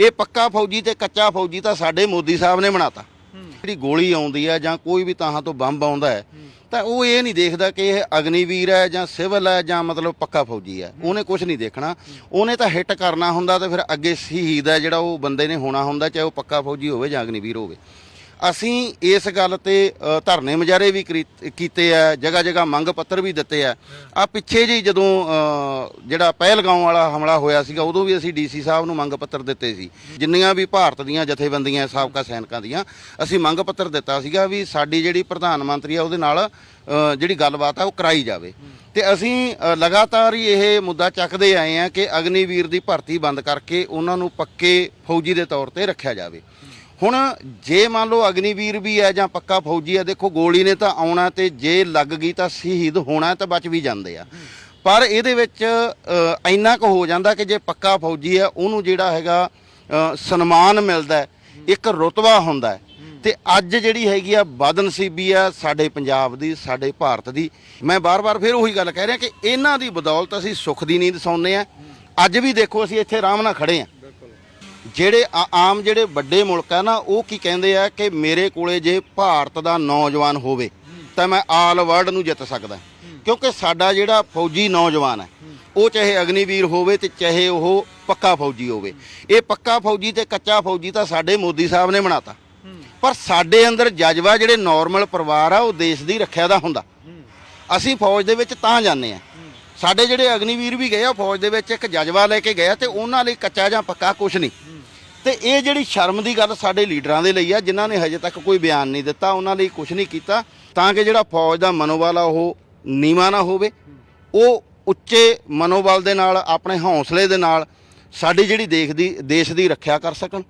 ਇਹ ਪੱਕਾ ਫੌਜੀ ਤੇ ਕੱਚਾ ਫੌਜੀ ਤਾਂ ਸਾਡੇ ਮੋਦੀ ਸਾਹਿਬ ਨੇ ਬਣਾਤਾ। ਜਿਹੜੀ ਗੋਲੀ ਆਉਂਦੀ ਹੈ ਜਾਂ ਕੋਈ ਵੀ ਤਾਹਾਂ ਤੋਂ ਬੰਬ ਆਉਂਦਾ ਹੈ ਤਾਂ ਉਹ ਇਹ ਨਹੀਂ ਦੇਖਦਾ ਕਿ ਇਹ ਅਗਨੀਵੀਰ ਹੈ ਜਾਂ ਸਿਵਲ ਹੈ ਜਾਂ ਮਤਲਬ ਪੱਕਾ ਫੌਜੀ ਹੈ। ਉਹਨੇ ਕੁਝ ਨਹੀਂ ਦੇਖਣਾ। ਉਹਨੇ ਤਾਂ ਹਿੱਟ ਕਰਨਾ ਹੁੰਦਾ ਤੇ ਫਿਰ ਅੱਗੇ ਸ਼ਹੀਦ ਹੈ ਜਿਹੜਾ ਉਹ ਬੰਦੇ ਨੇ ਹੋਣਾ ਹੁੰਦਾ ਚਾਹੇ ਉਹ ਪੱਕਾ ਫੌਜੀ ਹੋਵੇ ਜਾਂ ਅਗਨੀਵੀਰ ਹੋਵੇ। ਅਸੀਂ ਇਸ ਗੱਲ ਤੇ ਧਰਨੇ ਮੁਜ਼ਾਹਰੇ ਵੀ ਕੀਤੇ ਆ ਜਗ੍ਹਾ ਜਗ੍ਹਾ ਮੰਗ ਪੱਤਰ ਵੀ ਦਿੱਤੇ ਆ। ਆ ਪਿੱਛੇ ਜੀ ਜਦੋਂ ਜਿਹੜਾ ਪਹਿਲਗਾਉਂ ਵਾਲਾ ਹਮਲਾ ਹੋਇਆ ਸੀਗਾ ਉਦੋਂ ਵੀ ਅਸੀਂ ਡੀਸੀ ਸਾਹਿਬ ਨੂੰ ਮੰਗ ਪੱਤਰ ਦਿੱਤੇ ਸੀ। ਜਿੰਨੀਆਂ ਵੀ ਭਾਰਤ ਦੀਆਂ ਜਥੇਬੰਦੀਆਂ ਸਾਬਕਾ ਸੈਨਿਕਾਂ ਦੀਆਂ ਅਸੀਂ ਮੰਗ ਪੱਤਰ ਦਿੱਤਾ ਸੀਗਾ ਵੀ ਸਾਡੀ ਜਿਹੜੀ ਪ੍ਰਧਾਨ ਮੰਤਰੀ ਆ ਉਹਦੇ ਨਾਲ ਜਿਹੜੀ ਗੱਲਬਾਤ ਆ ਉਹ ਕਰਾਈ ਜਾਵੇ। ਤੇ ਅਸੀਂ ਲਗਾਤਾਰ ਹੀ ਇਹ ਮੁੱਦਾ ਚੱਕਦੇ ਆਏ ਆ ਕਿ ਅਗਨੀਵੀਰ ਦੀ ਭਰਤੀ ਬੰਦ ਕਰਕੇ ਉਹਨਾਂ ਨੂੰ ਪੱਕੇ ਫੌਜੀ ਦੇ ਤੌਰ ਤੇ ਰੱਖਿਆ ਜਾਵੇ। ਹੁਣ ਜੇ ਮੰਨ ਲਓ ਅਗਨੀਵੀਰ ਵੀ ਹੈ ਜਾਂ ਪੱਕਾ ਫੌਜੀ ਹੈ, ਦੇਖੋ ਗੋਲੀ ਨੇ ਤਾਂ ਆਉਣਾ ਤੇ ਜੇ ਲੱਗ ਗਈ ਤਾਂ ਸ਼ਹੀਦ ਹੋਣਾ ਤਾਂ ਬਚ ਵੀ ਜਾਂਦੇ ਆ। ਪਰ ਇਹਦੇ ਵਿੱਚ ਇੰਨਾ ਕੁ ਹੋ ਜਾਂਦਾ ਕਿ ਜੇ ਪੱਕਾ ਫੌਜੀ ਹੈ, ਉਹਨੂੰ ਜਿਹੜਾ ਹੈਗਾ ਸਨਮਾਨ ਮਿਲਦਾ ਇੱਕ ਰੁਤਬਾ ਹੁੰਦਾ ਹੈ। ਤੇ ਅੱਜ ਜਿਹੜੀ ਹੈਗੀ ਆ ਬਦਨਸੀਬੀ ਆ ਸਾਡੇ ਪੰਜਾਬ ਦੀ, ਸਾਡੇ ਭਾਰਤ ਦੀ। ਮੈਂ ਬਾਰ-ਬਾਰ ਫਿਰ ਉਹੀ ਗੱਲ ਕਹਿ ਰਿਹਾ ਕਿ ਇਹਨਾਂ ਦੀ ਬਦੌਲਤ ਅਸੀਂ ਸੁੱਖ ਦੀ ਨੀਂਦ ਸੌਂਦੇ ਆ ਅੱਜ ਵੀ ਦੇਖੋ ਅਸੀਂ ਇੱਥੇ ਆਰਾਮ ਨਾਲ ਖੜੇ ਆ ਜਿਹੜੇ ਆ- ਆਮ ਜਿਹੜੇ ਵੱਡੇ ਮੁਲਕ ਆ ਨਾ, ਉਹ ਕੀ ਕਹਿੰਦੇ ਆ ਕਿ ਮੇਰੇ ਕੋਲੇ ਜੇ ਭਾਰਤ ਦਾ ਨੌਜਵਾਨ ਹੋਵੇ, ਤਾਂ ਮੈਂ ਆਲ ਵਰਲਡ ਨੂੰ ਜਿੱਤ ਸਕਦਾ। ਕਿਉਂਕਿ ਸਾਡਾ ਜਿਹੜਾ ਫੌਜੀ ਨੌਜਵਾਨ ਹੈ, ਉਹ ਚਾਹੇ ਅਗਨੀਵੀਰ ਹੋਵੇ ਤੇ ਚਾਹੇ ਉਹ ਪੱਕਾ ਫੌਜੀ ਹੋਵੇ। ਇਹ ਪੱਕਾ ਫੌਜੀ ਤੇ ਕੱਚਾ ਫੌਜੀ ਤਾਂ ਸਾਡੇ ਮੋਦੀ ਸਾਹਿਬ ਨੇ ਬਣਾਤਾ। ਪਰ ਸਾਡੇ ਅੰਦਰ ਜਜ਼ਬਾ ਜਿਹੜੇ ਨਾਰਮਲ ਪਰਿਵਾਰ ਆ, ਉਹ ਦੇਸ਼ ਦੀ ਰੱਖਿਆ ਦਾ ਹੁੰਦਾ। ਅਸੀਂ ਫੌਜ ਦੇ ਵਿੱਚ ਤਾਂ ਜਾਂਦੇ ਆ। ਸਾਡੇ ਜਿਹੜੇ ਅਗਨੀਵੀਰ ਵੀ ਗਏ ਆ ਫੌਜ ਦੇ ਵਿੱਚ, ਇੱਕ ਜਜ਼ਬਾ ਲੈ ਕੇ ਗਏ ਆ ਤੇ ਉਹਨਾਂ ਲਈ ਕੱਚਾ ਜਾਂ ਪੱਕਾ ਕੁਝ ਨਹੀਂ। ਤੇ ਇਹ ਜਿਹੜੀ ਸ਼ਰਮ ਦੀ ਗੱਲ ਸਾਡੇ ਲੀਡਰਾਂ ਦੇ ਲਈ ਆ, ਜਿਨ੍ਹਾਂ ਨੇ ਹਜੇ ਤੱਕ ਕੋਈ ਬਿਆਨ ਨਹੀਂ ਦਿੱਤਾ, ਉਹਨਾਂ ਲਈ ਕੁਝ ਨਹੀਂ ਕੀਤਾ, ਤਾਂ ਕਿ ਜਿਹੜਾ ਫੌਜ ਦਾ ਮਨੋਬਲ ਆ ਉਹ ਨੀਵਾ ਨਾ ਹੋਵੇ। ਉਹ ਉੱਚੇ ਮਨੋਬਲ ਦੇ ਨਾਲ, ਆਪਣੇ ਹੌਸਲੇ ਦੇ ਨਾਲ ਸਾਡੀ ਜਿਹੜੀ ਦੇਖ ਦੀ, ਦੇਸ਼ ਦੀ ਰੱਖਿਆ ਕਰ ਸਕਣ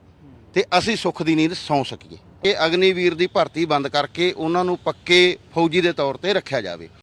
ਤੇ ਅਸੀਂ ਸੁੱਖ ਦੀ ਨੀਂਦ ਸੌਂ ਸਕੀਏ। ਇਹ ਅਗਨੀਵੀਰ ਦੀ ਭਰਤੀ ਬੰਦ ਕਰਕੇ ਉਹਨਾਂ ਨੂੰ ਪੱਕੇ ਫੌਜੀ ਦੇ ਤੌਰ ਤੇ ਰੱਖਿਆ ਜਾਵੇ।